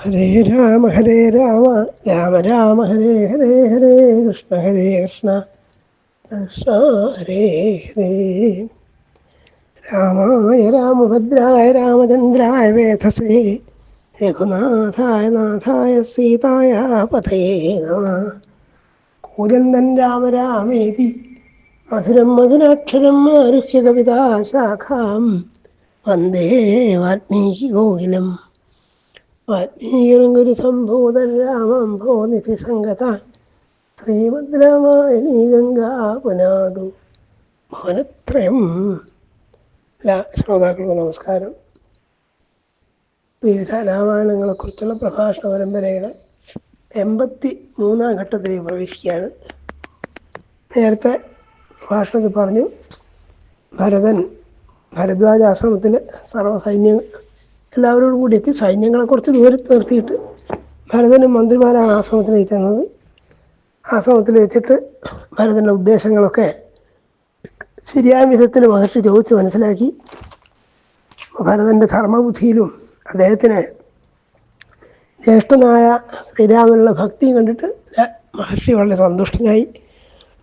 ഹരേ രാമ ഹരേ രാമ രാമ രാമ ഹരേ ഹരേ ഹരേ കൃഷ്ണ ഹരേ കൃഷ്ണ. കൃഷ്ണ ഹരേ ഹരേ. രാമായ രാമഭദ്രായ രാമചന്ദ്രായ വേധസേ രഘുനാഥായ നാഥായ സീതായ പതയേ നമ. കൂജന്തൻ രാമ രാമേതി മധുരം മധുരാക്ഷരം ആരുഹ്യ കവിതാശാഖാം വന്ദേ വാൽമീകി ഗോകുലം. വാൽമീകിരം ഗുരു സംഭൂതൻ രാമം ഭോ നിധി സംഗത ശ്രീമദ് രാമായണീ ഗംഗാ പുനാതു ഭവനത്രയം എല്ലാ ശ്രോതാക്കൾക്കും നമസ്കാരം. വിവിധ രാമായണങ്ങളെക്കുറിച്ചുള്ള പ്രഭാഷണ പരമ്പരയുടെ എൺപത്തി മൂന്നാം ഘട്ടത്തിലേക്ക് പ്രവേശിക്കുകയാണ്. നേരത്തെ ഭാഷണത്തിൽ പറഞ്ഞു ഭരതൻ ഭരദ്വാജ ആശ്രമത്തിൽ സർവസൈന്യ എല്ലാവരോടും കൂടി എത്തി സൈന്യങ്ങളെ കുറച്ച് ദൂരത്ത് നിർത്തിയിട്ട് ഭരതനും മന്ത്രിമാരാണ് ആശ്രമത്തിൽ എത്തുന്നത് ആശ്രമത്തിൽ വെച്ചിട്ട് ഭരതന്റെ ഉദ്ദേശങ്ങളൊക്കെ ശരിയായ വിധത്തിൽ മഹർഷി ചോദിച്ച് മനസ്സിലാക്കി. ഭരതന്റെ ധർമ്മബുദ്ധിയിലും അദ്ദേഹത്തിന് ജ്യേഷ്ഠനായ ശ്രീരാമനുള്ള ഭക്തിയും കണ്ടിട്ട് മഹർഷി വളരെ സന്തുഷ്ടനായി.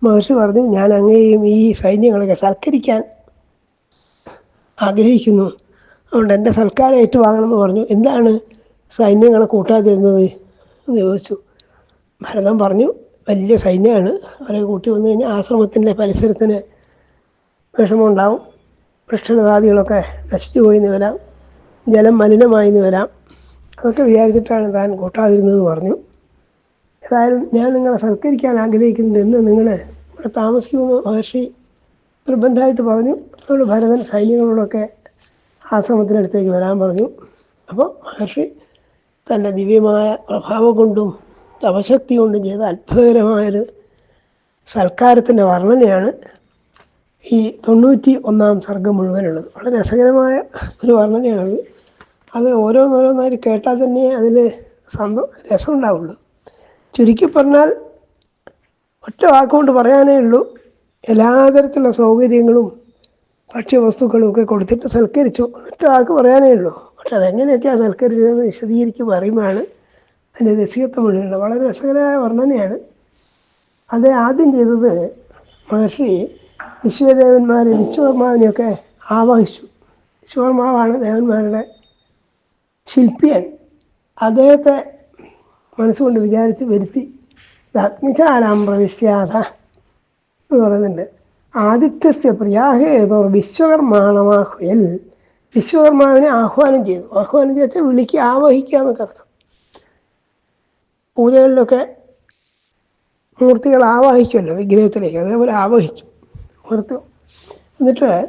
മഹർഷി പറഞ്ഞു ഞാൻ അങ്ങേയും ഈ സൈന്യങ്ങളൊക്കെ സൽക്കരിക്കാൻ ആഗ്രഹിക്കുന്നു. അതുകൊണ്ട് എന്റെ സൽക്കാരം ഏറ്റുവാങ്ങണമെന്ന് പറഞ്ഞു. എന്താണ് സൈന്യങ്ങളെ കൂട്ടാതിരുന്നത്? എന്ന് ചോദിച്ചു. ഭരതൻ പറഞ്ഞു വലിയ സൈന്യമാണ്. അവരെ കൂട്ടി വന്നു കഴിഞ്ഞാൽ ആശ്രമത്തിന്റെ പരിസരത്തിന് വിഷമമുണ്ടാവും. വൃക്ഷലതാദികളൊക്കെ നശിച്ചു പോയി എന്ന് വരാം. ജലം മലിനമായി എന്ന് വരാം. അതൊക്കെ വിചാരിച്ചിട്ടാണ് താൻ കൂട്ടാതിരുന്നതെന്ന് പറഞ്ഞു. ഏതായാലും ഞാൻ നിങ്ങളെ സൽക്കരിക്കാൻ ആഗ്രഹിക്കുന്നുണ്ട്. എന്ന് നിങ്ങൾ ഇവിടെ താമസിക്കുമെന്ന് മഹർഷി നിർബന്ധമായിട്ട് പറഞ്ഞു. അതുകൊണ്ട് ഭരതൻ സൈന്യങ്ങളോടൊക്കെ ആശ്രമത്തിനടുത്തേക്ക് വരാൻ പറഞ്ഞു. അപ്പോൾ മഹർഷി തന്റെ ദിവ്യമായ പ്രഭാവം കൊണ്ടും തപശക്തി കൊണ്ടും ചെയ്ത അത്ഭുതകരമായൊരു സൽക്കാരത്തിന്റെ വർണനയാണ് ഈ തൊണ്ണൂറ്റി ഒന്നാം സർഗം മുഴുവനുള്ളത്. വളരെ രസകരമായ ഒരു വർണനയാണ്. അത് ഓരോന്നോരോന്നായി കേട്ടാൽ തന്നെ അതിൽ സന്തോ രസമുണ്ടാവുള്ളൂ. ചുരുക്കി പറഞ്ഞാൽ ഒറ്റ വാക്കുകൊണ്ട് പറയാനേ ഉള്ളൂ. എല്ലാ തരത്തിലുള്ള സൗകര്യങ്ങളും ഭക്ഷ്യവസ്തുക്കളും ഒക്കെ കൊടുത്തിട്ട് സൽക്കരിച്ചു. എന്നിട്ട് ആൾക്ക് പറയാനേ ഉള്ളൂ. പക്ഷെ അതെങ്ങനെയൊക്കെയാണ് സൽക്കരിച്ചതെന്ന് വിശദീകരിച്ച് പറയുമ്പോഴാണ് അതിന്റെ രസികത്വം മുഴുവനുള്ളത് വളരെ രസകരമായ വർണനയാണ്. അത് ആദ്യം ചെയ്തത് മഹർഷി വിശ്വദേവന്മാരെ വിശ്വകർമാവിനെയൊക്കെ ആവഹിച്ചു. വിശ്വകർമാവാണ് ദേവന്മാരുടെ ശില്പിയൻ. അദ്ദേഹത്തെ മനസ്സുകൊണ്ട് വിചാരിച്ച് വരുത്തി. അഗ്നിശാലാം പ്രവിശ്യാത എന്ന് പറയുന്നുണ്ട്. ആദിത്യസ്യ പ്രിയാഹേതോ വിശ്വകർമാണമാഹ്വയൽ വിശ്വകർമാവിനെ ആഹ്വാനം ചെയ്തു. ആഹ്വാനം ചെയ്താൽ വിളിക്കുക ആവഹിക്കുക എന്നൊക്കെ അർത്ഥം. പൂജകളിലൊക്കെ മൂർത്തികൾ ആവാഹിക്കുമല്ലോ വിഗ്രഹത്തിലേക്ക്. അതേപോലെ ആവഹിച്ചു. ഓർത്തു എന്നിട്ട്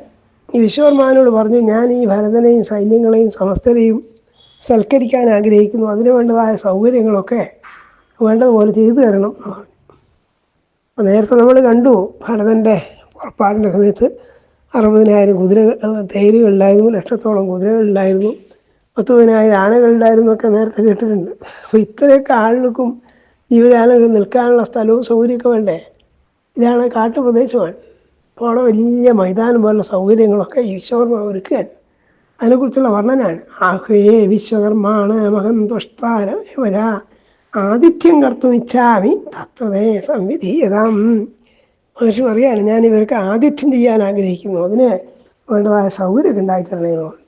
ഈ വിശ്വകർമാവിനോട് പറഞ്ഞു ഞാൻ ഈ ഭരതനെയും സൈന്യങ്ങളെയും സമസ്തരെയും സൽക്കരിക്കാൻ ആഗ്രഹിക്കുന്നു. അതിന് വേണ്ടതായ സൗകര്യങ്ങളൊക്കെ വേണ്ടതുപോലെ ചെയ്തു തരണം അപ്പോൾ നേരത്തെ നമ്മൾ കണ്ടു ഭരതന്റെ പുറപ്പാടിന്റെ സമയത്ത് അറുപതിനായിരം കുതിരകൾ തേരുകളുണ്ടായിരുന്നു ലക്ഷത്തോളം കുതിരകളുണ്ടായിരുന്നു പത്തുപതിനായിരം ആനകളുണ്ടായിരുന്നു ഒക്കെ നേരത്തെ കേട്ടിട്ടുണ്ട്. അപ്പോൾ ഇത്രയൊക്കെ ആളുകൾക്കും ജീവജാലങ്ങൾ നിൽക്കാനുള്ള സ്ഥലവും സൗകര്യമൊക്കെ വേണ്ടേ? ഇതാണ് കാട്ടുപ്രദേശമാണ്. അപ്പോൾ അവിടെ വലിയ മൈതാനം പോലുള്ള സൗകര്യങ്ങളൊക്കെ ഈ വിശ്വകർമ്മ ഒരുക്കുകയാണ്. അതിനെക്കുറിച്ചുള്ള വർണനാണ് ആഹ്വേ വിശ്വകർമാണ് മഹം ആതിഥ്യം കർത്തും ഇച്ഛാമി തത്രതേ സംവിധീയതാം. മഹർഷി പറയാണ് ഞാൻ ഇവർക്ക് ആതിഥ്യം ചെയ്യാൻ ആഗ്രഹിക്കുന്നു. അതിന് വേണ്ടതായ സൗകര്യമൊക്കെ ഉണ്ടായിത്തരണേന്ന് പറഞ്ഞു.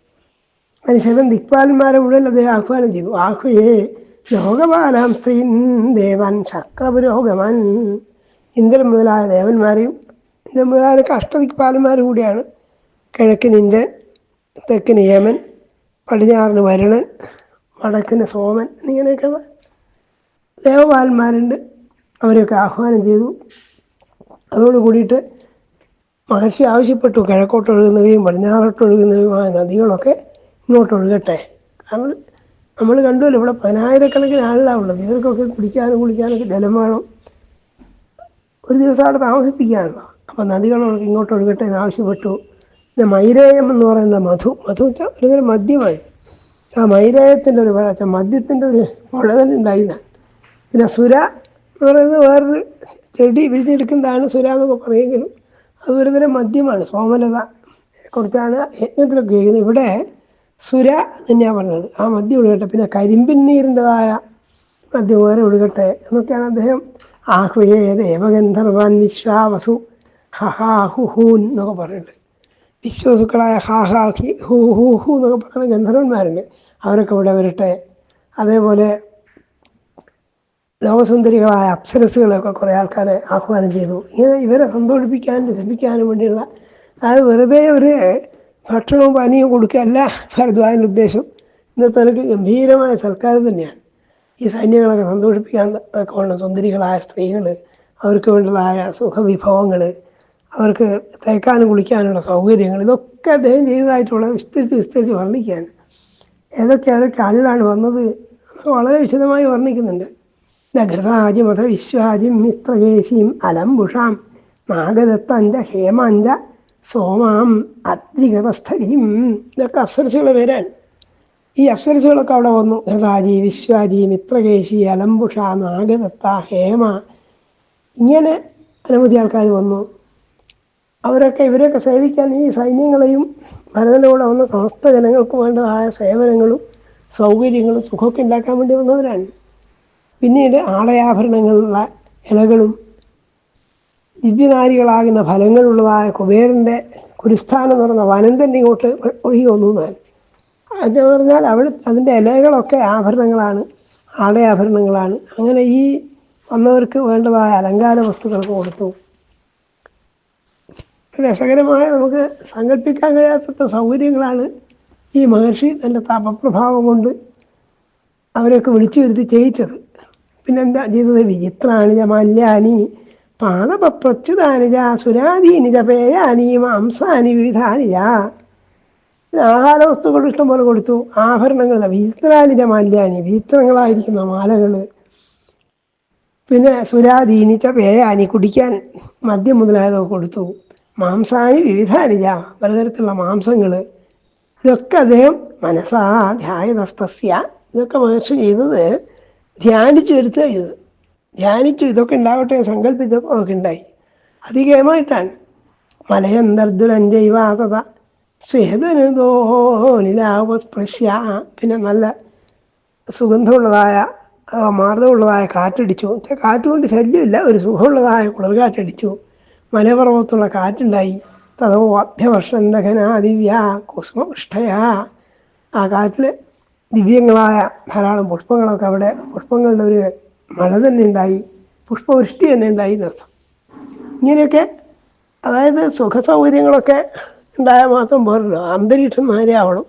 അതിനുശേഷം ദിക്പാലന്മാരെ മുഴുവൻ അദ്ദേഹം ആഹ്വാനം ചെയ്തു. ആഹ്വയേ ലോകപാലാം സ്ത്രീ ദേവൻ ശക്രപുരോഗമൻ. ഇന്ദ്രൻ മുതലായ ദേവന്മാരെയും ഇന്ദ്രൻ മുതലായൊക്കെ അഷ്ടദിക്പാലന്മാർ കൂടിയാണ്. കിഴക്കിന് ഇന്ദ്രൻ തെക്കിന് യമൻ പടിഞ്ഞാറിന് വരുണൻ വടക്കിന് സോമൻ എന്നിങ്ങനെയൊക്കെ ദേവപാലന്മാരുണ്ട്. അവരെയൊക്കെ ആഹ്വാനം ചെയ്തു. അതോട് കൂടിയിട്ട് മഹർഷി ആവശ്യപ്പെട്ടു കിഴക്കോട്ട് ഒഴുകുന്നവയും പടിഞ്ഞാറോട്ട് ഒഴുകുന്നവയുമായ നദികളൊക്കെ ഇങ്ങോട്ട് ഒഴുകട്ടെ കാരണം നമ്മൾ കണ്ടുവല്ലോ ഇവിടെ പതിനായിരക്കണക്കിന് ആളിലാണ് ഇവർക്കൊക്കെ കുടിക്കാനും കുളിക്കാനൊക്കെ ജലം വേണം. ഒരു ദിവസം അവിടെ താമസിപ്പിക്കാനുള്ള അപ്പം നദികളൊക്കെ ഇങ്ങോട്ട് ഒഴുകട്ടെ എന്ന് ആവശ്യപ്പെട്ടു. പിന്നെ മൈരേയം എന്ന് പറയുന്ന മധു മധു വെച്ചാൽ ഒരുതരം മദ്യമായി. ആ മൈരേയത്തിന്റെ ഒരു മദ്യത്തിന്റെ ഒരു മുഴതലുണ്ടായില്ല പിന്നെ സുര എന്ന് പറയുന്നത് വേറൊരു ചെടി പിഴിഞ്ഞെടുക്കുന്നതാണ് സുരാമൊക്കെ പറയുമെങ്കിലും അത് ഒരുതരം മദ്യമാണ് സോമലത. കുറിച്ചാണ് യജ്ഞത്തിലൊക്കെ ഉപയോഗിക്കുന്നത്. ഇവിടെ സുര തന്നെയാണ് പറഞ്ഞത്. ആ മദ്യം ഒഴുകട്ടെ. പിന്നെ കരിമ്പിൻ നീരിന്റെതായ മദ്യം വേറെ ഒഴുകട്ടെ എന്നൊക്കെയാണ് അദ്ദേഹം ആഹ്വയേ ദേവഗന്ധർവാൻ വിശ്വാവസു ഹഹാഹുഹൂൻ എന്നൊക്കെ പറയുന്നുണ്ട് വിശ്വസുക്കളായ ഹാഹാഹി ഹൂ ഹൂ ഹൂ എന്നൊക്കെ പറയുന്ന ഗന്ധർവന്മാരുണ്ട്. അവരൊക്കെ ഇവിടെ വരട്ടെ. അതേപോലെ ലോകസുന്ദരികളായ അപ്സരസുകളൊക്കെ കുറേ ആൾക്കാരെ ആഹ്വാനം ചെയ്തു. ഇങ്ങനെ ഇവരെ സന്തോഷിപ്പിക്കാനും രസിപ്പിക്കാനും വേണ്ടിയുള്ള അത് വെറുതെ ഒരു ഭക്ഷണവും പാനീയവും കൊടുക്കുകയല്ല ഭരദ്വാജന്റെ ഉദ്ദേശം. ഇന്നത്തെ നിലയ്ക്ക് ഗംഭീരമായ സൽക്കാരം തന്നെയാണ്. ഈ സൈന്യങ്ങളൊക്കെ സന്തോഷിപ്പിക്കാൻ ഒക്കെ ഉള്ള സുന്ദരികളായ സ്ത്രീകൾ അവർക്ക് വേണ്ടതായ സുഖവിഭവങ്ങൾ അവർക്ക് തേക്കാനും കുളിക്കാനുള്ള സൗകര്യങ്ങൾ ഇതൊക്കെ അദ്ദേഹം ചെയ്തതായിട്ടുള്ള വിസ്തരിച്ച് വിസ്തരിച്ച് വർണിക്കുകയാണ്. ഏതൊക്കെ ഏതൊക്കെ ആളിലാണ് വന്നത് വളരെ വിശദമായി വർണിക്കുന്നുണ്ട്. ദഘൃതാജിമത വിശ്വാജിം മിത്രകേശിയും അലംബുഷാം. നാഗദത്തഞ്ച ഹേമാഞ്ച സോമാം അദ്രികതസ്ഥലിയും ഇതൊക്കെ അപ്സരസുകളുടെ പേരാണ് ഈ അപ്സരസുകളൊക്കെ അവിടെ വന്നു. ഗൃതാജി വിശ്വാജി മിത്രകേശി അലംബുഷ നാഗദത്ത ഹേമ. ഇങ്ങനെ അനവധി ആൾക്കാർ വന്നു. അവരൊക്കെ ഇവരെയൊക്കെ സേവിക്കാൻ ഈ സൈന്യങ്ങളെയും ഭരതനോടെ വന്ന സമസ്ത ജനങ്ങൾക്ക് വേണ്ടതായ സേവനങ്ങളും സൗകര്യങ്ങളും സുഖമൊക്കെ ഉണ്ടാക്കാൻ വേണ്ടി വന്നവരാണ്. പിന്നീട് ആളയാഭരണങ്ങളുള്ള ഇലകളും ദിവ്യനാരികളാകുന്ന ഫലങ്ങളുള്ളതായ കുബേരന്റെ കുരുസ്ഥാനം എന്ന് പറയുന്ന വനം തന്നെ ഇങ്ങോട്ട് ഒഴുകി വന്നു എന്നാൽ അതെന്ന് പറഞ്ഞാൽ അവൾ അതിന്റെ ഇലകളൊക്കെ ആഭരണങ്ങളാണ് ആടയാഭരണങ്ങളാണ് അങ്ങനെ ഈ വന്നവർക്ക് വേണ്ടതായ അലങ്കാര വസ്തുക്കൾക്ക് കൊടുത്തു. രസകരമായ നമുക്ക് സങ്കല്പിക്കാൻ കഴിയാത്ത സൗകര്യങ്ങളാണ് ഈ മഹർഷി തന്റെ താപപ്രഭാവം കൊണ്ട് അവരൊക്കെ വിളിച്ചു വരുത്തി ചെയ്യിച്ചത്. പിന്നെന്താ ചെയ്തത്? വിചിത്രാണിജ മല്യാനി പാദപപ്രച്യുതാനിജ സുരാധീനിജ പേയാനി മാംസാനി വിവിധാനിജ ആഹാര വസ്തുക്കൾ ഇഷ്ടംപോലെ കൊടുത്തു. ആഭരണങ്ങൾ വിചിത്രാനിജ മല്യാനി വിചിത്രങ്ങളായിരിക്കുന്ന മാലകൾ പിന്നെ സുരാധീനിച്ച പേയാനി കുടിക്കാൻ മദ്യം മുതലായതൊക്കെ കൊടുത്തു. മാംസാനി വിവിധാനിജ പലതരത്തിലുള്ള മാംസങ്ങൾ ഇതൊക്കെ അദ്ദേഹം മനസ്സാ ധ്യായതസ്തസ്യ ഇതൊക്കെ മഹർഷി ചെയ്തത് ധ്യാനിച്ചു വരുത്തുക ചെയ്തത് ധ്യാനിച്ചു ഇതൊക്കെ ഉണ്ടാവട്ടെ സങ്കല്പിച്ചപ്പോൾ അതൊക്കെ ഉണ്ടായി. അധികമായിട്ടാണ്. മലയന്തർദുരഞ്ജൈവാതത നിലാവസ്പൃശ്യ. പിന്നെ നല്ല സുഗന്ധമുള്ളതായ മാർദ്ദമുള്ളതായ കാറ്റടിച്ചു. കാറ്റ് കാറ്റുകൊണ്ട് ശല്യമില്ല. ഒരു സുഖമുള്ളതായ കുളിർകാറ്റടിച്ചു മലപർവത്തുള്ള കാറ്റുണ്ടായി. തഥോ അഭ്യവർഷന്തകനാ ദിവ്യ കുസുമപൃഷ്ഠയാ. ആ കാറ്റിൽ ദിവ്യങ്ങളായ ധാരാളം പുഷ്പങ്ങളൊക്കെ അവിടെ പുഷ്പങ്ങളുടെ ഒരു മഴ തന്നെ ഉണ്ടായി പുഷ്പവൃഷ്ടി തന്നെ ഉണ്ടായി എന്നർത്ഥം ഇങ്ങനെയൊക്കെ അതായത് സുഖസൗകര്യങ്ങളൊക്കെ ഉണ്ടായാൽ മാത്രം പോരല്ലോ അന്തരീക്ഷം നേരെയാവണം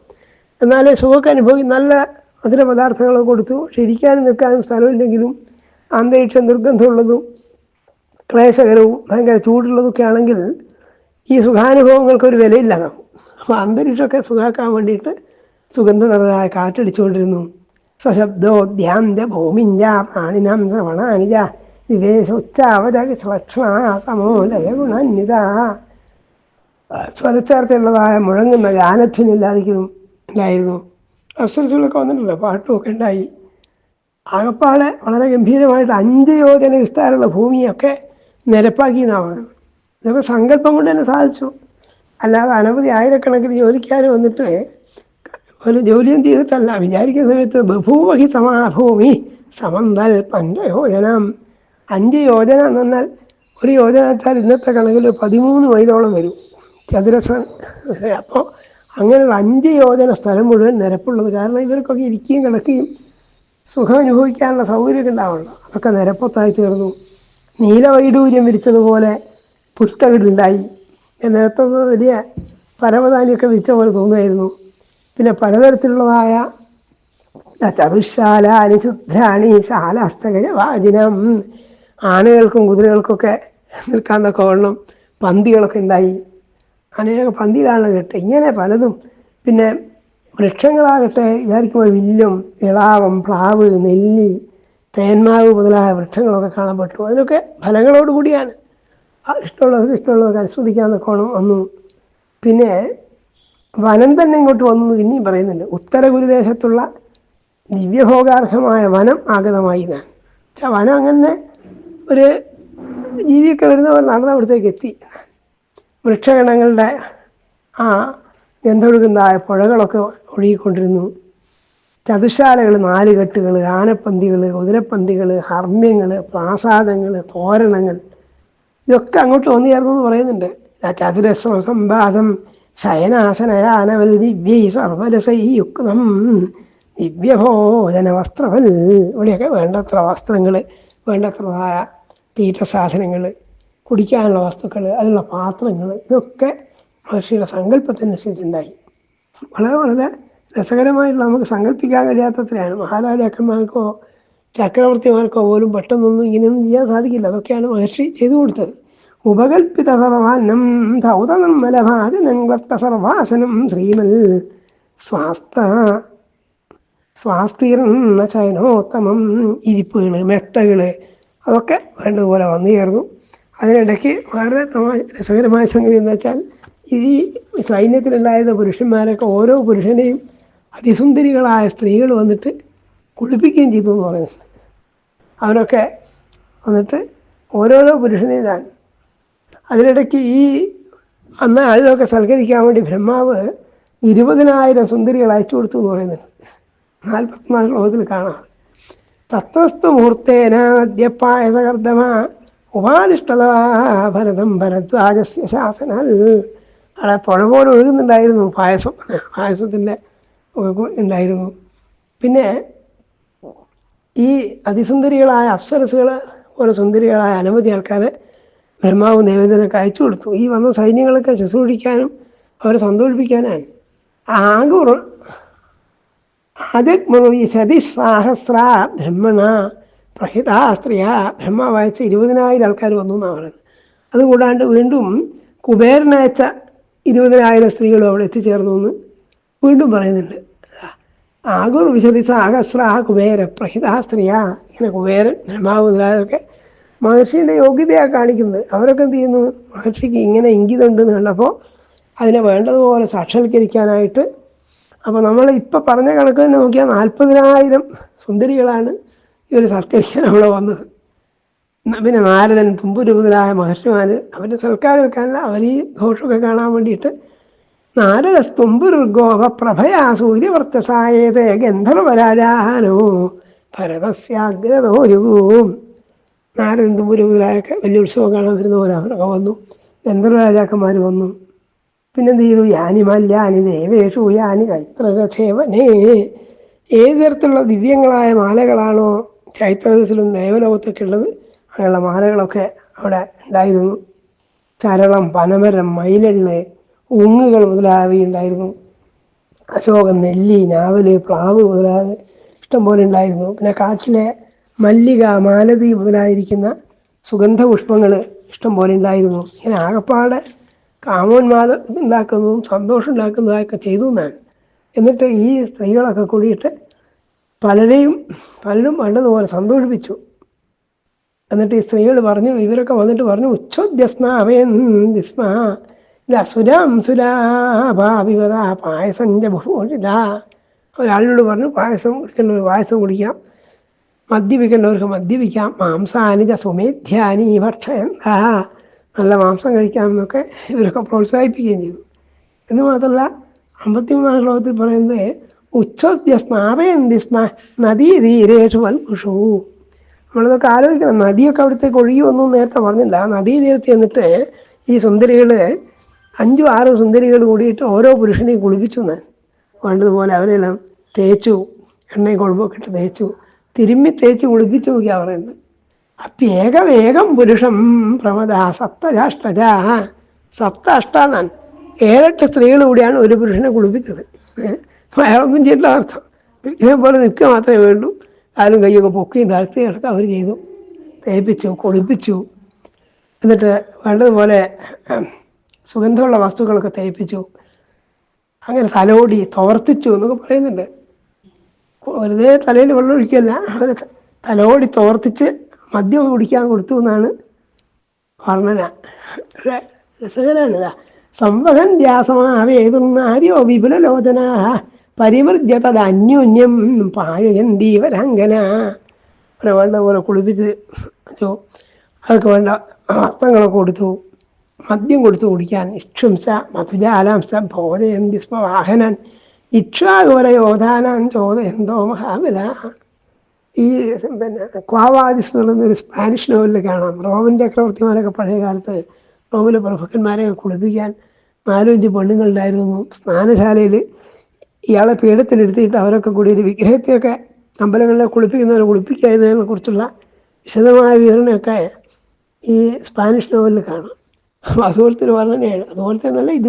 എന്നാലേ സുഖമൊക്കെ അനുഭവി നല്ല മധുര പദാർത്ഥങ്ങളൊക്കെ കൊടുത്തു ശരിക്കാനും നിൽക്കാനും സ്ഥലമില്ലെങ്കിലും അന്തരീക്ഷം ദുർഗന്ധമുള്ളതും ക്ലേശകരവും ഭയങ്കര ചൂടുള്ളതൊക്കെ ആണെങ്കിൽ ഈ സുഖാനുഭവങ്ങൾക്കൊരു വിലയില്ലാതാവും അപ്പോൾ അന്തരീക്ഷമൊക്കെ സുഖാക്കാൻ വേണ്ടിയിട്ട് സുഗന്ധനിറതായ കാറ്റടിച്ചുകൊണ്ടിരുന്നു. സശബ്ദോദ്യാന്ത ഭൂമിഞ്ച പ്രാണിനാം ശ്രവണാനിജ ഗുണന്യത സ്വരച്ചേർത്തുള്ളതായ മുഴങ്ങുന്ന ഗാനധ്വനില്ലാതിരിക്കും ഉണ്ടായിരുന്നു. അവസരത്തിലൊക്കെ വന്നിട്ടുണ്ടല്ലോ പാട്ടുമൊക്കെ ഉണ്ടായി. ആകപ്പാടെ വളരെ ഗംഭീരമായിട്ട് അഞ്ച് യോജന വിസ്താരമുള്ള ഭൂമിയൊക്കെ നിരപ്പാക്കി എന്നാണ്. ഇതൊക്കെ സങ്കല്പം കൊണ്ട് തന്നെ സാധിച്ചു. അല്ലാതെ അനവധി ആയിരക്കണക്കിന് ജോലിക്കാർ വന്നിട്ട് ഒരു ജോലിയും ചെയ്തിട്ടല്ല. വിചാരിക്കുന്ന സമയത്ത് ബഭൂവഹി സമാഭൂമി സമന്തൽ പഞ്ചയോജനം. അഞ്ച് യോജന എന്ന് പറഞ്ഞാൽ ഒരു യോജന വെച്ചാൽ ഇന്നത്തെ കണക്കിൽ പതിമൂന്ന് മൈലോളം വരും. ചതുരസ അപ്പോൾ അങ്ങനെയുള്ള അഞ്ച് യോജന സ്ഥലം മുഴുവൻ നിരപ്പുള്ളത്. കാരണം ഇവർക്കൊക്കെ ഇരിക്കുകയും കിടക്കുകയും സുഖം അനുഭവിക്കാനുള്ള സൗകര്യമൊക്കെ ഉണ്ടാവുള്ളൂ അതൊക്കെ നിരപ്പത്തായി തീർന്നു. നീലവൈഡൂര്യം വിരിച്ചതുപോലെ പുസ്തകങ്ങളുണ്ടായി നേരത്തെ വലിയ പരവതാനിയൊക്കെ വിരിച്ച പോലെ തോന്നുമായിരുന്നു പിന്നെ പലതരത്തിലുള്ളതായ ചതുശാല ശാല ശാലാസ്തകജ വാചനം ആനകൾക്കും കുതിരകൾക്കൊക്കെ നിൽക്കാൻ വണ്ണം പന്തികളൊക്കെ ഉണ്ടായി ആനയൊക്കെ പന്തിയിലാണ് കേട്ടെ ഇങ്ങനെ പലതും പിന്നെ വൃക്ഷങ്ങളാകട്ടെ വിചാരിക്കുമ്പോൾ വില്ലും ഇളാവം പ്ലാവ് നെല്ലി തേന്മാവ് മുതലായ വൃക്ഷങ്ങളൊക്കെ കാണപ്പെട്ടു അതിനൊക്കെ ഫലങ്ങളോടുകൂടിയാണ് ഇഷ്ടമുള്ളവർക്ക് ഇഷ്ടമുള്ളവർക്ക് ആസ്വദിക്കാൻ തക്കോണം വന്നു പിന്നെ വനം തന്നെ ഇങ്ങോട്ട് വന്നു പിന്നെയും പറയുന്നുണ്ട്. ഉത്തര ഗുരുദേശത്തുള്ള ദിവ്യഭോഗാർഹമായ വനം ആഗതമായി ഞാൻ പക്ഷെ വനം അങ്ങനെ ഒരു ജീവിയൊക്കെ വരുന്ന പോലെ നടന്ന അവിടത്തേക്ക് എത്തി. വൃക്ഷഗണങ്ങളുടെ ആ ഗന്ധൊഴുകുന്നതായ പുഴകളൊക്കെ ഒഴുകിക്കൊണ്ടിരുന്നു. ചതുശാലകൾ നാലുകെട്ടുകൾ ആനപ്പന്തികൾ കുതിരപ്പന്തികൾ ഹർമ്മ്യങ്ങൾ പ്രാസാദങ്ങൾ തോരണങ്ങൾ ഇതൊക്കെ അങ്ങോട്ട് വന്നു ചേർന്നു എന്ന് പറയുന്നുണ്ട്. സംവാദം ശയനാസനയാനവൽ ദിവ്യൈ സർവരസൈ യുക്തം ദിവ്യഭോജന വസ്ത്രവൽ ഇവിടെയൊക്കെ വേണ്ടത്ര വസ്ത്രങ്ങൾ വേണ്ടത്രമായ തീറ്റ സാധനങ്ങൾ കുടിക്കാനുള്ള വസ്തുക്കൾ അതിനുള്ള പാത്രങ്ങൾ ഇതൊക്കെ മഹർഷിയുടെ സങ്കല്പത്തിനനുസരിച്ചുണ്ടായി. വളരെ വളരെ രസകരമായിട്ടുള്ള നമുക്ക് സങ്കല്പിക്കാൻ കഴിയാത്തത്രയാണ്. മഹാരാജാക്കന്മാർക്കോ ചക്രവർത്തിമാർക്കോ പോലും പെട്ടെന്നൊന്നും ഇങ്ങനെയൊന്നും ചെയ്യാൻ സാധിക്കില്ല. അതൊക്കെയാണ് മഹർഷി ചെയ്തു കൊടുത്തത്. ഉപകൽപ്പിത സർവാന്നം ധൗത നിർമ്മലഭാജനംക്ലപ്ത സർവാസനം ശ്രീമൽ സ്വാസ്ഥ സ്വാസ്ഥീർണ ശയനോത്തമം ഇരിപ്പുകൾ മെത്തകൾ അതൊക്കെ വേണ്ടതുപോലെ വന്നു ചേർന്നു. അതിനിടയ്ക്ക് വളരെ രസകരമായ സംഗതി എന്ന് വെച്ചാൽ ഈ സൈന്യത്തിലുണ്ടായിരുന്ന പുരുഷന്മാരൊക്കെ ഓരോ പുരുഷനെയും അതിസുന്ദരികളായ സ്ത്രീകൾ വന്നിട്ട് കുളിപ്പിക്കുകയും ചെയ്തു എന്ന് പറയുന്നുണ്ട്. അവരൊക്കെ വന്നിട്ട് ഓരോരോ പുരുഷനെയും അതിനിടയ്ക്ക് ഈ അന്ന് ആളുകളൊക്കെ സൽക്കരിക്കാൻ വേണ്ടി ബ്രഹ്മാവ് ഇരുപതിനായിരം സുന്ദരികൾ അയച്ചു കൊടുത്തു എന്ന് പറയുന്നുണ്ട്. നാൽപ്പത്തിനാല് ശ്ലോകത്തിൽ കാണാം. തത്വസ്തു മുഹൂർത്തേന അദ്യപ്പായസകർദ്ദമ ഉപാധിഷ്ഠത ഭരതം ഭരദ്വാജസ്യ ശാസനാൽ. അവിടെ പുഴ പോലെ ഒഴുകുന്നുണ്ടായിരുന്നു പായസം പായസത്തിന്റെ ഉണ്ടായിരുന്നു. പിന്നെ ഈ അതിസുന്ദരികളായ അപ്സരസുകൾ പോലെ സുന്ദരികളായ അനവധി ആൾക്കാരെ ബ്രഹ്മാവ് ദേവേന്ദ്രനൊക്കെ അയച്ചു കൊടുത്തു. ഈ വന്ന സൈന്യങ്ങളൊക്കെ ശുശ്രൂഷിക്കാനും അവരെ സന്തോഷിപ്പിക്കാനാണ്. ആകെ ആദ്യ സതിസാഹസ്ര സഹസ്ര ബ്രഹ്മണ പ്രഹിതാ സ്ത്രീയ. ബ്രഹ്മാവ് അയച്ച ഇരുപതിനായിരം ആൾക്കാർ വന്നു എന്നാണ് പറയുന്നത്. അതുകൂടാണ്ട് വീണ്ടും കുബേരനയച്ച ഇരുപതിനായിരം സ്ത്രീകളും അവിടെ എത്തിച്ചേർന്നു എന്ന് വീണ്ടും പറയുന്നുണ്ട്. ആകുർ വിശദി സഹസ്ര കുബേര പ്രഹിതാ സ്ത്രീയ. ഇങ്ങനെ കുബേരൻ ബ്രഹ്മാവ് മുതലായതൊക്കെ മഹർഷിയുടെ യോഗ്യതയാണ് കാണിക്കുന്നത്. അവരൊക്കെ എന്ത് ചെയ്യുന്നു? മഹർഷിക്ക് ഇങ്ങനെ ഇംഗിതമുണ്ടെന്ന് കണ്ടപ്പോൾ അതിനെ വേണ്ടതുപോലെ സാക്ഷാത്കരിക്കാനായിട്ട് അപ്പോൾ നമ്മൾ ഇപ്പോൾ പറഞ്ഞ കണക്ക് തന്നെ നോക്കിയാൽ നാൽപ്പതിനായിരം സുന്ദരികളാണ് ഇവർ സൽക്കരിക്കാൻ അവിടെ വന്നത്. പിന്നെ നാരദൻ തുമ്പുരൂപതരായ മഹർഷിമാർ അവന്റെ സൽക്കാരം വെക്കാനല്ല അവർ ഈ ദോഷമൊക്കെ കാണാൻ വേണ്ടിയിട്ട് നാരദസ്തുംബുരുഗോപ പ്രഭയാ സൂര്യവർത്തസായേതേ ഗന്ധർവരാജാനോ ഭരതസ്യാഗ്രതോയുവും നാരദൻ മുതലായൊക്കെ വലിയ ഉത്സവം കാണാൻ വരുന്ന പോലെ അവരൊക്കെ വന്നു. രാജാക്കന്മാർ വന്നു. പിന്നെന്ത് ചെയ്തു? യാനി മല്യാനി ദേവേഷു യാനി ചൈത്രരഥേവനേ ഏത് തരത്തിലുള്ള ദിവ്യങ്ങളായ മാലകളാണോ ചൈത്രത്തിലും ദേവലോകത്തൊക്കെ ഉള്ളത് അങ്ങനെയുള്ള മാലകളൊക്കെ അവിടെ ഉണ്ടായിരുന്നു. ചരളം പനമരം മയിലെള്ള് ഉങ്ങുകൾ മുതലായവ ഉണ്ടായിരുന്നു. അശോകം നെല്ലി ഞാവൽ പ്ലാവ് മുതലായ ഇഷ്ടംപോലെ ഉണ്ടായിരുന്നു. പിന്നെ കാട്ടിലെ മല്ലിക മാലതി മുതലായിരിക്കുന്ന സുഗന്ധ പുഷ്പങ്ങൾ ഇഷ്ടം ഇഷ്ടംപോലെ ഉണ്ടായിരുന്നു. ഇങ്ങനെ ആകപ്പാടെ കാമോന്മാർ ഉണ്ടാക്കുന്നതും സന്തോഷം ഉണ്ടാക്കുന്നതൊക്കെ ചെയ്തു എന്നാണ്. എന്നിട്ട് ഈ സ്ത്രീകളൊക്കെ കൂടിയിട്ട് പലരെയും പലരും വേണ്ടതുപോലെ സന്തോഷിപ്പിച്ചു. എന്നിട്ട് ഈ സ്ത്രീകൾ പറഞ്ഞു ഇവരൊക്കെ വന്നിട്ട് പറഞ്ഞു ഉച്ചോദ്യസ്നാവയന്തിസ്മ ഇല്ല സുരാം സുരാഭാവിവത പായസം ഭൂഷിത ഒരാളിനോട് പറഞ്ഞു പായസം കുടിക്കേണ്ടവർ പായസം കുടിക്കാം. മദ്യപിക്കേണ്ടവർക്ക് മദ്യപിക്കാം. മാംസാനിജ സുമേധ്യാനി ഭക്ഷണ നല്ല മാംസം കഴിക്കാമെന്നൊക്കെ ഇവരൊക്കെ പ്രോത്സാഹിപ്പിക്കുകയും ചെയ്തു. എന്ന് മാത്രമല്ല അമ്പത്തിമൂന്നാം ശ്ലോകത്തിൽ പറയുന്നത് ഉച്ചോദ്യ സ്നാപയന്തി സ്മ നദീതീരേഷു വൽകുഷു നമ്മളിതൊക്കെ ആലോചിക്കണം. നദിയൊക്കെ അവിടത്തേക്ക് ഒഴുകി വന്നു നേരത്തെ പറഞ്ഞില്ല. ആ നദീ തീരത്ത് ചെന്നിട്ട് ഈ സുന്ദരികൾ അഞ്ചും ആറും സുന്ദരികൾ കൂടിയിട്ട് ഓരോ പുരുഷനെയും കുളിപ്പിച്ചു ഞാൻ വേണ്ടതുപോലെ അവരെല്ലാം തേച്ചു എണ്ണയും കുഴമ്പൊക്കെ ഇട്ട് തേച്ചു. തിരുമ്മി തേച്ച് കുളിപ്പിച്ചു നോക്കിയാ പറയുന്നത്. അപ്യേകവേഗം പുരുഷം പ്രമദ സപ്തജാഷ്ടജ സപ്ത അഷ്ടാന്നാൻ ഏഴെട്ട് സ്ത്രീകൾ കൂടിയാണ് ഒരു പുരുഷനെ കുളിപ്പിച്ചത്. അയാളൊന്നും ചെയ്യേണ്ട അർത്ഥം. വിഗ്രഹം പോലെ നിൽക്കുക മാത്രമേ വേണ്ടൂ. കാലും കൈയൊക്കെ പൊക്കിയും താഴ്ത്തി കിടക്കുക അവർ ചെയ്തു. തേപ്പിച്ചു കുളിപ്പിച്ചു. എന്നിട്ട് വേണ്ടതുപോലെ സുഗന്ധമുള്ള വസ്തുക്കളൊക്കെ തേപ്പിച്ചു. അങ്ങനെ തലോടി തോർത്തിച്ചു എന്നൊക്കെ പറയുന്നുണ്ട്. വെറുതെ തലയിൽ വെള്ളം ഒഴിക്കല്ല അവരെ തലോടി തോർത്തിച്ച് മദ്യം കുടിക്കാൻ കൊടുത്തു എന്നാണ് വർണന. രസകരാണിതാ സംവഹൻ വ്യാസമാവേതുന്ന വ്യാസമാവേതുന്നാര്യോ വിപുലലോചന. പരിമർജതത് അന്യോന്യം പായയന്തീവരങ്കന അവരെ വേണ്ട പോലെ കുളിപ്പിച്ച് വെച്ചു. അവർക്ക് വേണ്ട വസ്ത്രങ്ങളൊക്കെ കൊടുത്തു മദ്യം കൊടുത്തു കുടിക്കാൻ ഇക്ഷുംസ മധുജാലാംസ ഭോജയന്തി സ്മ വാഹനൻ ഇക്ഷ്വാകുവരയോധാനാൻ ചോദയന്തോ മഹാബല. ഈ പിന്നെ ക്വാവാദിസ് എന്ന് സ്പാനിഷ് നോവലിൽ കാണാം. റോമൻ ചക്രവർത്തിമാരൊക്കെ പഴയ കാലത്ത് റോമിലെ പ്രഭുക്കന്മാരെയൊക്കെ കുളിപ്പിക്കാൻ നാലും അഞ്ച് പെണ്ണുങ്ങളുണ്ടായിരുന്നു. സ്നാനശാലയിൽ ഇയാളെ പീഠത്തിലിരുത്തിയിട്ട് അവരൊക്കെ കൂടി ഒരു വിഗ്രഹത്തെയൊക്കെ അമ്പലങ്ങളിലെ കുളിപ്പിക്കുന്നവരെ കുളിപ്പിക്കുന്നതിനെ കുറിച്ചുള്ള വിശദമായ വിവരണമൊക്കെ ഈ സ്പാനിഷ് നോവലിൽ കാണാം. അപ്പോൾ അതുപോലത്തെ ഒരു വർണനയാണ്. അതുപോലത്തെ നല്ല ഇത്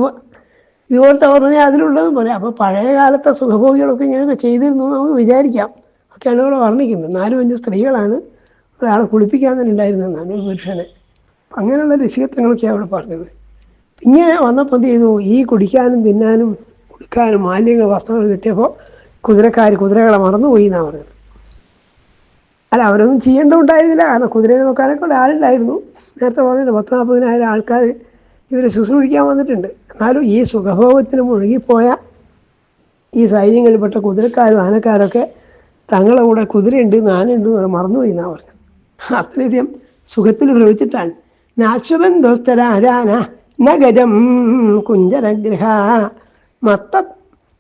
ഇതുപോലത്തെ പറഞ്ഞാൽ അതിലുള്ളതും പറയാം അപ്പോൾ പഴയ കാലത്തെ സുഖഭോഗികളൊക്കെ ഇങ്ങനെയൊക്കെ ചെയ്തിരുന്നു നമുക്ക് വിചാരിക്കാം. ഒക്കെയാണ് ഇവിടെ വർണിക്കുന്നത്. നാലും അഞ്ച് സ്ത്രീകളാണ് ഒരാളെ കുളിപ്പിക്കാൻ തന്നെ ഉണ്ടായിരുന്നതെന്നാണ് ഒരു പുരുഷനെ. അങ്ങനെയുള്ള രസികത്വങ്ങളൊക്കെയാണ് അവിടെ പറഞ്ഞത്. പിന്നെ വന്നപ്പോൾ എന്ത് ചെയ്തു? ഈ കുടിക്കാനും തിന്നാനും കുടിക്കാനും മാലിന്യങ്ങൾ വസ്ത്രങ്ങൾ കിട്ടിയപ്പോൾ കുതിരക്കാർ കുതിരകളെ മറന്നുപോയി എന്നാണ് പറഞ്ഞത്. അല്ല അവരൊന്നും ചെയ്യേണ്ട ഉണ്ടായിരുന്നില്ല. കാരണം കുതിരയെ നോക്കാനൊക്കെ ആളുണ്ടായിരുന്നു നേരത്തെ പറഞ്ഞില്ല പത്ത് നാൽപ്പതിനായിരം ആൾക്കാർ ഇവരെ ശുശ്രൂഷിക്കാൻ വന്നിട്ടുണ്ട്. എന്നാലും ഈ സുഖഭോഗത്തിന് മുഴുകിപ്പോയ ഈ സൈന്യങ്ങളിൽപ്പെട്ട കുതിരക്കാരും ആനക്കാരൊക്കെ തങ്ങളുടെ കൂടെ കുതിരയുണ്ട് നാനുണ്ട് എന്ന് മറന്നുപോയി എന്നാണ് പറഞ്ഞത്. അത്രയധികം സുഖത്തിൽ ഭ്രമിച്ചിട്ടാണ് നാശ്വപൻ ദോസ്തരാജാന നഗജം കുഞ്ചരഗ്രഹ മത്ത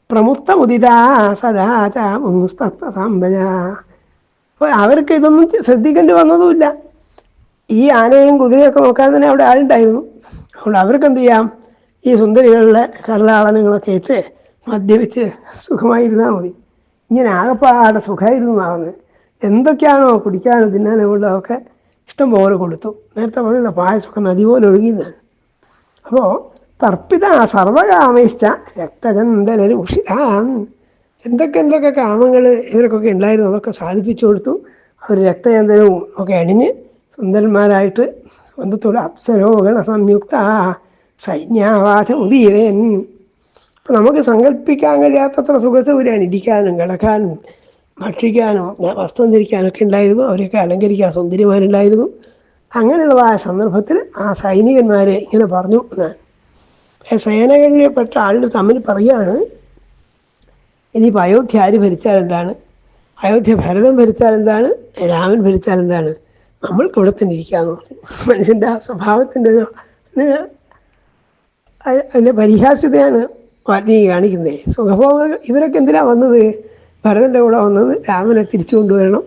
പ്രമുത്തമുദിതാ സദാ ചാമുസ്തംബന അപ്പോൾ അവർക്ക് ഇതൊന്നും ശ്രദ്ധിക്കേണ്ടി വന്നതുമില്ല. ഈ ആനയും കുതിരയൊക്കെ നോക്കാൻ തന്നെ അവിടെ ആളുണ്ടായിരുന്നു അതുകൊണ്ട് അവർക്ക് എന്ത് ചെയ്യാം? ഈ സുന്ദരികളുടെ കള്ളാളനങ്ങളൊക്കെ ഇട്ട് മദ്യപിച്ച് സുഖമായിരുന്നാൽ മതി. ഇങ്ങനെ ആകപ്പാടെ സുഖമായിരുന്നു നടന്ന് എന്തൊക്കെയാണോ കുടിക്കാനോ തിന്നാനോ ഉള്ളതൊക്കെ ഇഷ്ടം പോലെ കൊടുത്തു. നേരത്തെ പറഞ്ഞില്ല പായസമൊക്കെ നദി പോലെ ഒഴുകിയതാണ്. അപ്പോൾ തർപ്പിത സർവകാമയിച്ച രക്തചന്ദനൊരു ഉഷിതാം എന്തൊക്കെ എന്തൊക്കെ കാമങ്ങൾ ഇവർക്കൊക്കെ ഉണ്ടായിരുന്നു അതൊക്കെ സാധിപ്പിച്ചു കൊടുത്തു. അവർ രക്തചന്ദനവും ഒക്കെ അണിഞ്ഞ് സുന്ദരന്മാരായിട്ട് സ്വന്തത്തോടെ അപ്സരോഗണ സംയുക്ത സൈന്യാവാചമുദീരൻ അപ്പം നമുക്ക് സങ്കല്പിക്കാൻ കഴിയാത്തത്ര സുഖസൗകര്യമാണ് ഇരിക്കാനും കിടക്കാനും ഭക്ഷിക്കാനും വസ്ത്രം ധരിക്കാനൊക്കെ ഉണ്ടായിരുന്നു. അവരെയൊക്കെ അലങ്കരിക്കാൻ സുന്ദരിമാരുണ്ടായിരുന്നു അങ്ങനെയുള്ളതായ സന്ദർഭത്തിൽ ആ സൈനികന്മാരെ ഇങ്ങനെ പറഞ്ഞു എന്നാണ്. സേനകളിൽപ്പെട്ട ആളുകൾ തമ്മിൽ പറയുകയാണ് ഇനിയിപ്പോൾ അയോധ്യ ആര് ഭരിച്ചാൽ എന്താണ്? അയോധ്യ ഭരതം ഭരിച്ചാൽ എന്താണ്? രാമൻ ഭരിച്ചാൽ എന്താണ്? നമ്മൾക്ക് ഇവിടെ തന്നെ ഇരിക്കാമെന്ന് പറഞ്ഞു. മനുഷ്യന്റെ ആ സ്വഭാവത്തിന്റെ അതിന്റെ പരിഹാസ്യതയാണ് വാൽമീകി കാണിക്കുന്നത് സുഖഭോഗ ഇവരൊക്കെ എന്തിനാണ് വന്നത്? ഭരതന്റെ കൂടെ വന്നത് രാമനെ തിരിച്ചു കൊണ്ടുവരണം.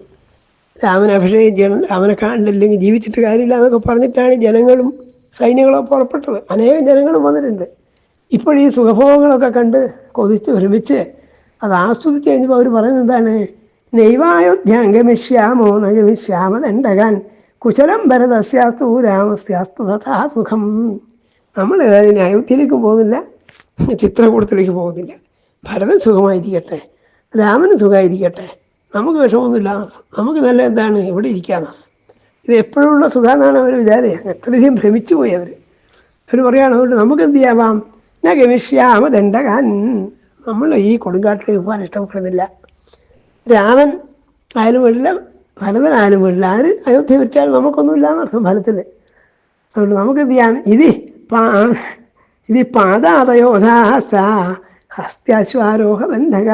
രാമനെ അഭിഷേകം ചെയ്യണം. രാമനെ കാണില്ലെങ്കിൽ ജീവിച്ചിട്ട് കാര്യമില്ല എന്നൊക്കെ പറഞ്ഞിട്ടാണ് ജനങ്ങളും സൈന്യങ്ങളോ പുറപ്പെട്ടത്. അനേകം ജനങ്ങളും വന്നിട്ടുണ്ട്. ഇപ്പോഴീ സുഖഭോഗങ്ങളൊക്കെ കണ്ട് കൊതിച്ച് ഒരുമിച്ച് അത് ആസ്വദിച്ച് കഴിഞ്ഞപ്പോൾ അവർ പറയുന്നത് എന്താണ്? നൈവായോധ്യ ഗമിഷ്യാമോ ന ദണ്ഡകാൻ കുശലം ഭരതസ്യാസ്തു രാമസ്യാസ്തു തഥാ സുഖം. നമ്മൾ ഏതായാലും അയോധ്യയിലേക്കും പോകുന്നില്ല ചിത്രകൂടത്തിലേക്ക് പോകുന്നില്ല. ഭരതൻ സുഖമായിരിക്കട്ടെ രാമന് സുഖമായിരിക്കട്ടെ. നമുക്ക് വിഷമമൊന്നുമില്ല. നമുക്ക് നല്ല എന്താണ്? ഇവിടെ ഇരിക്കാന്ന്. ഇത് എപ്പോഴുള്ള സുഖമെന്നാണ് അവർ വിചാരിക്കുക എത്രയധികം ഭ്രമിച്ചു പോയി അവർ അവർ പറയുകയാണ് അതുകൊണ്ട് നമുക്ക് എന്ത് ചെയ്യാവാം? ഞാൻ ഗമിഷ്യാമ ദണ്ഡകാൻ നമ്മൾ ഈ കൊടുങ്കാട്ടിലേക്ക് പോകാൻ ഇഷ്ടപ്പെടുന്നില്ല. രാമൻ ആയാലും വീടില്ല ഭരതനായാലും വീടില്ല. ആര് അയോധ്യ വെച്ചാൽ നമുക്കൊന്നുമില്ല എന്നർത്ഥം ഫലത്തിൽ അതുകൊണ്ട് നമുക്ക് എന്ത് ചെയ്യാം? ഇത് പാ ഇത് പാതാതയോധാസ ഹസ്ത്യാശ്വാരോഹബന്ധക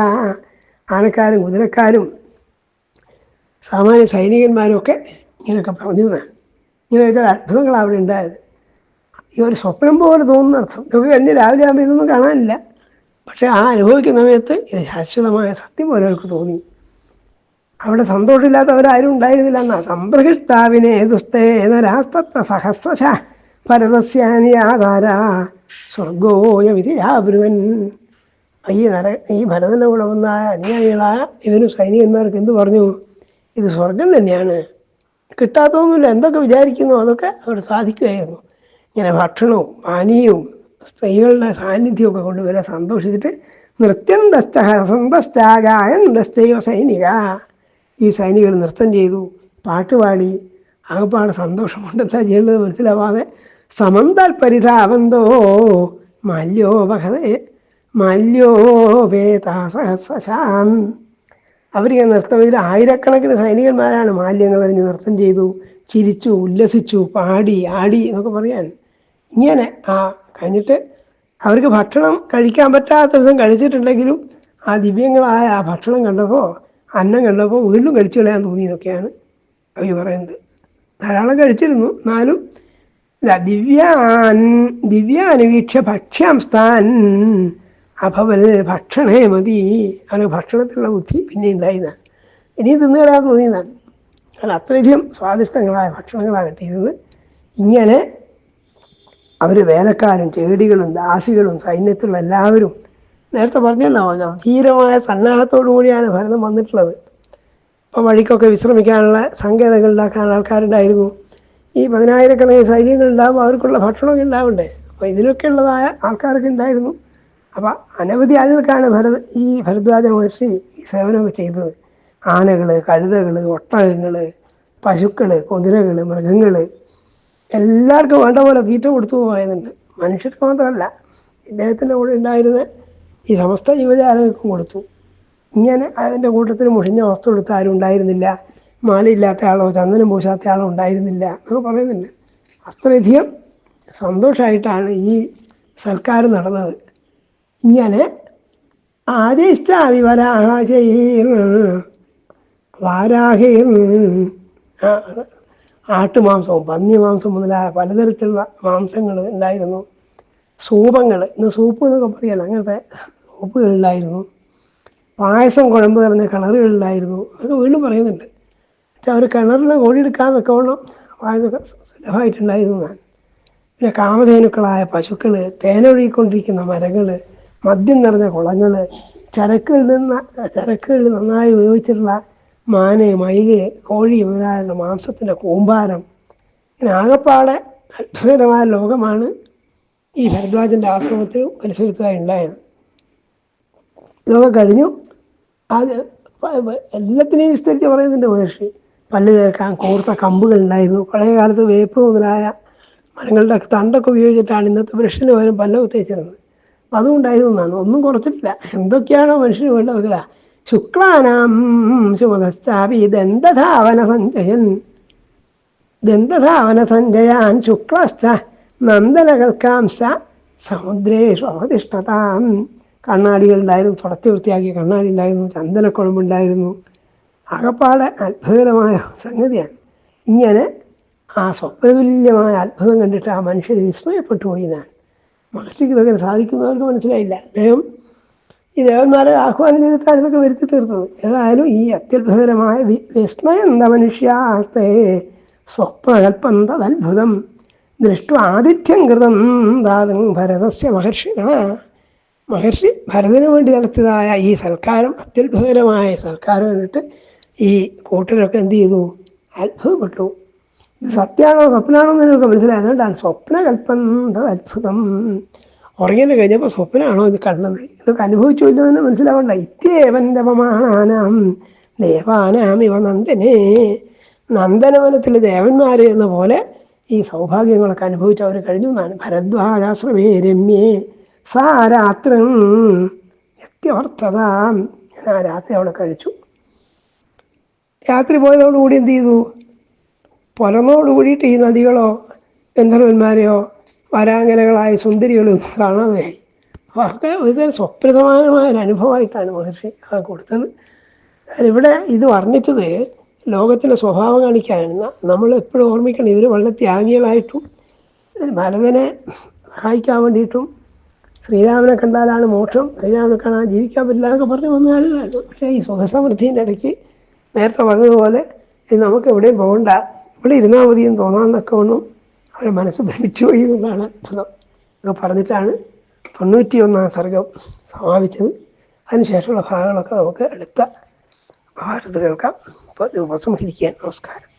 ആനക്കാരും കുതിരക്കാരും സാമാന്യ സൈനികന്മാരും ഒക്കെ ഇങ്ങനെയൊക്കെ പറഞ്ഞു എന്നാണ്. ഇങ്ങനെ ചില അത്ഭുതങ്ങൾ അവിടെ ഉണ്ടായത്. ഈ ഒരു സ്വപ്നം പോലെ തോന്നുന്ന അർത്ഥം. നമുക്ക് കഴിഞ്ഞ് രാവിലെ ആകുമ്പോൾ ഇതൊന്നും കാണാനില്ല. പക്ഷേ ആ അനുഭവിക്കുന്ന സമയത്ത് ഇത് ശാശ്വതമായ സത്യം പോലെ അവർക്ക് തോന്നി. അവിടെ സന്തോഷമില്ലാത്തവരാരും ഉണ്ടായിരുന്നില്ല എന്നാ സംപ്രഹിഷ്ടാവിനെ ദുസ്തേന ദുസ്തേനരാസ്തത്വ സഹസ്രശ. ഭരതസ്യാനിയാധാര സ്വർഗോയ വിധിയാബ്രുവൻ ഈ നര ഈ ഭരതന്റെ കൂടെ വന്ന അനുയായികളായ ഇതിന് സൈനികന്മാർക്ക് എന്ത് പറഞ്ഞു? ഇത് സ്വർഗം തന്നെയാണ്. കിട്ടാത്തതൊന്നുമില്ല എന്തൊക്കെ വിചാരിക്കുന്നു അതൊക്കെ അവർ സാധിക്കുമായിരുന്നു. ഇങ്ങനെ ഭക്ഷണവും പാനീയവും സ്ത്രീകളുടെ സാന്നിധ്യമൊക്കെ കൊണ്ട് ഇവരെ സന്തോഷിച്ചിട്ട് നൃത്യം ദസ്റ്റൈവ സൈനിക. ഈ സൈനികർ നൃത്തം ചെയ്തു പാട്ടുപാടി. ആകപ്പാട് സന്തോഷം കൊണ്ടെത്താൻ ചെയ്യേണ്ടത് മനസ്സിലാവാതെ സമന്താൽ മല്യോ വഹതേ മാല്യോപേതാസഹസാം അവരിങ്ങനെ നൃത്തം ഇതിൽ ആയിരക്കണക്കിന് സൈനികന്മാരാണ് മാല്യങ്ങൾ അറിഞ്ഞ് നൃത്തം ചെയ്തു ചിരിച്ചു ഉല്ലസിച്ചു പാടി ആടി എന്നൊക്കെ പറയാൻ. ഇങ്ങനെ ആ കഴിഞ്ഞിട്ട് അവർക്ക് ഭക്ഷണം കഴിക്കാൻ പറ്റാത്ത വിധം കഴിച്ചിട്ടുണ്ടെങ്കിലും ആ ദിവ്യങ്ങളായ ആ ഭക്ഷണം കണ്ടപ്പോൾ അന്നം കണ്ടപ്പോൾ വീണ്ടും കഴിച്ചു കളയാൻ തോന്നി കവി പറയുന്നത്. ധാരാളം കഴിച്ചിരുന്നു. എന്നാലും ദിവ്യാൻ ദിവ്യാനുവീക്ഷ ഭക്ഷ്യാംസ്ഥാൻ അഭവൽ ഭക്ഷണേ മതി. അവന് ഭക്ഷണത്തിലുള്ള ബുദ്ധി പിന്നെ ഉണ്ടായിരുന്ന. ഇനിയും തിന്നുകളാൻ തോന്നിയതാണ്. കാരണം അത്രയധികം സ്വാദിഷ്ടങ്ങളായ ഭക്ഷണങ്ങളാണ് കിട്ടിയിരുന്നത്. ഇങ്ങനെ അവർ വേലക്കാരും ചേടികളും ദാസികളും സൈന്യത്തിലുള്ള എല്ലാവരും നേരത്തെ പറഞ്ഞല്ലോ ധീരമായ സന്നാഹത്തോടു കൂടിയാണ് ഭരതം വന്നിട്ടുള്ളത്. അപ്പോൾ വഴിക്കൊക്കെ വിശ്രമിക്കാനുള്ള സങ്കേതങ്ങൾ ഉണ്ടാക്കാൻ ആൾക്കാരുണ്ടായിരുന്നു. ഈ പതിനായിരക്കണക്കിന് സൈന്യങ്ങൾ ഉണ്ടാകും അവർക്കുള്ള ഭക്ഷണമൊക്കെ ഉണ്ടാവണ്ടേ? അപ്പോൾ ഇതിനൊക്കെ ഉള്ളതായ ആൾക്കാരൊക്കെ ഉണ്ടായിരുന്നു. അപ്പോൾ അനവധി ആളുകൾക്കാണ് ഭരത് ഈ ഭരദ്വാജ മഹർഷി ഈ സേവനമൊക്കെ ചെയ്തത്. ആനകൾ കഴുതകൾ ഒട്ടകങ്ങൾ പശുക്കൾ കുതിരകൾ മൃഗങ്ങൾ എല്ലാവർക്കും വേണ്ട പോലെ തീറ്റ കൊടുത്തു എന്ന് പറയുന്നുണ്ട്. മനുഷ്യർക്ക് മാത്രമല്ല ഇദ്ദേഹത്തിന്റെ കൂടെ ഉണ്ടായിരുന്ന ഈ സമസ്ത ജീവജാലങ്ങൾക്കും കൊടുത്തു. ഇങ്ങനെ അതിന്റെ കൂട്ടത്തിൽ മുഷിഞ്ഞ വസ്തു കൊടുത്ത് ആരും ഉണ്ടായിരുന്നില്ല. മാലയില്ലാത്ത ആളോ ചന്ദനം പൂശാത്ത ആളോ ഉണ്ടായിരുന്നില്ല എന്നൊക്കെ പറയുന്നുണ്ട്. അത്രയധികം സന്തോഷമായിട്ടാണ് ഈ സർക്കാർ നടന്നത്. ഇങ്ങനെ ആദിഷ്ടാവി വരാഹയിൽ ആട്ടുമാംസവും പന്നിമാംസം മുതലായ പലതരത്തിലുള്ള മാംസങ്ങൾ ഉണ്ടായിരുന്നു. സൂപങ്ങൾ ഇന്ന് സൂപ്പ് എന്നൊക്കെ പറയണം അങ്ങനത്തെ സൂപ്പുകളുണ്ടായിരുന്നു പായസം കുഴമ്പ് നിറഞ്ഞ കളറുകളുണ്ടായിരുന്നു അതൊക്കെ വീണ്ടും പറയുന്നുണ്ട്. അവർ കിണറിൽ കോഴിയെടുക്കാന്നൊക്കെ വേണം വായനൊക്കെ സുലഭമായിട്ടുണ്ടായിരുന്നു ഞാൻ. പിന്നെ കാമധേനുക്കളായ പശുക്കൾ തേനൊഴുകിക്കൊണ്ടിരിക്കുന്ന മരങ്ങൾ മദ്യം നിറഞ്ഞ കുളങ്ങൾ ചരക്കുകളിൽ നിന്ന് ചരക്കുകളിൽ നന്നായി ഉപയോഗിച്ചിട്ടുള്ള മാന് മയിൽ കോഴി മുതലായ മാംസത്തിന്റെ കൂമ്പാരം. ഇങ്ങനെ ആകപ്പാടെ അത്ഭുതകരമായ ലോകമാണ് ഈ ഭരദ്വാജന്റെ ആശ്രമത്തിൽ പരിസരത്തായി ഉണ്ടായത്. ഇതൊക്കെ കഴിഞ്ഞു. അത് എല്ലാത്തിനെയും വിസ്തരിച്ച് പറയുന്നുണ്ട് മഹർഷി. പല്ല് തേക്കാൻ കോർത്ത കമ്പുകൾ ഉണ്ടായിരുന്നു പഴയ കാലത്ത് വേപ്പ് മുതലായ മരങ്ങളുടെ തണ്ടൊക്കെ ഉപയോഗിച്ചിട്ടാണ് ഇന്നത്തെ ബ്രഷിന് പകരം പല്ല് ഉത്തേച്ചിരുന്നത് അപ്പം അതും ഉണ്ടായിരുന്നു എന്നാണ്. ഒന്നും കുറച്ചിട്ടില്ല. എന്തൊക്കെയാണോ മനുഷ്യന് വേണ്ടത് ശുക്ലാനാം ശുമതശ്ചാപി ദന്തധാവന സഞ്ജയൻ. ദന്തധാവന സഞ്ജയാൻ ശുക്ലശ്ച നന്ദനകൽക്കാംശ സമുദ്രേഷു അവതിഷ്ഠതാം കണ്ണാടികളുണ്ടായിരുന്നു തുടച്ചു വൃത്തിയാക്കിയ കണ്ണാടി ഉണ്ടായിരുന്നു. ചന്ദനക്കുഴമ്പുണ്ടായിരുന്നു. ആകപ്പാടെ അത്ഭുതകരമായ സംഗതിയാണ്. ഇങ്ങനെ ആ സ്വപ്നതുല്യമായ അത്ഭുതം കണ്ടിട്ട് ആ മനുഷ്യർ വിസ്മയപ്പെട്ടു പോയി എന്നാണ്. മഹർഷിക്ക് ഇതൊക്കെ സാധിക്കുന്നവർക്ക് മനസ്സിലായില്ല. അദ്ദേഹം ഈ ദേവന്മാരെ ആഹ്വാനം ചെയ്തിട്ടാണ് ഇതൊക്കെ വരുത്തി തീർത്തത്. ഏതായാലും ഈ അത്യത്ഭുതകരമായ വിസ്മയം വിസ്മയന്ത മനുഷ്യാസ്തേ സ്വപ്നകൽപ്പം അത്ഭുതം ദൃഷ്ട ആതിഥ്യം കൃതം ദാതും ഭരതസ്യ മഹർഷിന മഹർഷി ഭരതന് വേണ്ടി നടത്തിയതായ ഈ സൽക്കാരം അത്യത്ഭുതകരമായ സൽക്കാരം കണ്ടിട്ട് ഈ കൂട്ടരൊക്കെ എന്ത് ചെയ്തു? അത്ഭുതപ്പെട്ടു. ഇത് സത്യമാണോ സ്വപ്നമാണോ എന്ന് നിങ്ങൾക്ക് മനസ്സിലായതുകൊണ്ടാണ് സ്വപ്ന സ്വപ്നകൽപ്പം അത്ഭുതം. ഉറങ്ങിയത് കഴിഞ്ഞപ്പോൾ സ്വപ്നമാണോ ഇത് കണ്ടത്? ഇതൊക്കെ അനുഭവിച്ചു ഇല്ലോ എന്ന് മനസ്സിലാവണ്ട. ഇത്യേവൻ രമമാണാനാം ദേവാനാം ഇവ നന്ദനെ. നന്ദനവനത്തിൽ ദേവന്മാർ എന്ന പോലെ ഈ സൗഭാഗ്യങ്ങളൊക്കെ അനുഭവിച്ച് അവർ കഴിഞ്ഞു എന്നാണ്. ഭരദ്വാജാശ്രമേ രമ്യേ. സാരാത്രം രാത്രം വ്യത്യവർത്തത ഞാൻ ആ രാത്രി അവിടെ കഴിച്ചു. രാത്രി പോയതോടുകൂടി എന്ത് ചെയ്തു? പുലർന്നോടുകൂടിയിട്ട് ഈ നദികളോ ഗന്ധർവന്മാരെയോ വരാങ്കലകളായ സുന്ദരികളും കാണാതെയായി അപ്പോൾ അതൊക്കെ ഒരുതരം സ്വപ്നസമാനമായ ഒരു അനുഭവമായിട്ടാണ് മഹർഷി അത് കൊടുത്തത്. ഇവിടെ ഇത് വർണിച്ചത് ലോകത്തിന്റെ സ്വഭാവം കാണിക്കാനാണ്. നമ്മൾ എപ്പോഴും ഓർമ്മിക്കണം ഇവർ വളരെ ത്യാഗികളായിട്ടും ഭരതനെ സഹായിക്കാൻ വേണ്ടിയിട്ടും ശ്രീരാമനെ കണ്ടാലാണ് മോക്ഷം ശ്രീരാമനെ കാണാൻ ജീവിക്കാൻ പറ്റില്ല എന്നൊക്കെ പറഞ്ഞു വന്ന പക്ഷേ ഈ സുഖസമൃദ്ധിന്റെ ഇടയ്ക്ക് നേരത്തെ പറഞ്ഞതുപോലെ നമുക്ക് എവിടെയും പോകണ്ട. ഇവിടെ ഇരുന്നാൽ മതി എന്ന് തോന്നാമെന്നൊക്കെ ഒന്നും അവർ മനസ്സ് ഭ്രമിച്ചു പോയി എന്നുള്ളതാണ് അത്ഭുതം. ഒക്കെ പറഞ്ഞിട്ടാണ് തൊണ്ണൂറ്റി ഒന്നാം സർഗം സമാപിച്ചത്. അതിനുശേഷമുള്ള ഭാഗങ്ങളൊക്കെ നമുക്ക് അടുത്ത ഭാഷത്ത് കേൾക്കാം. അപ്പോൾ ഉപസംഹരിക്കാൻ നമസ്കാരം.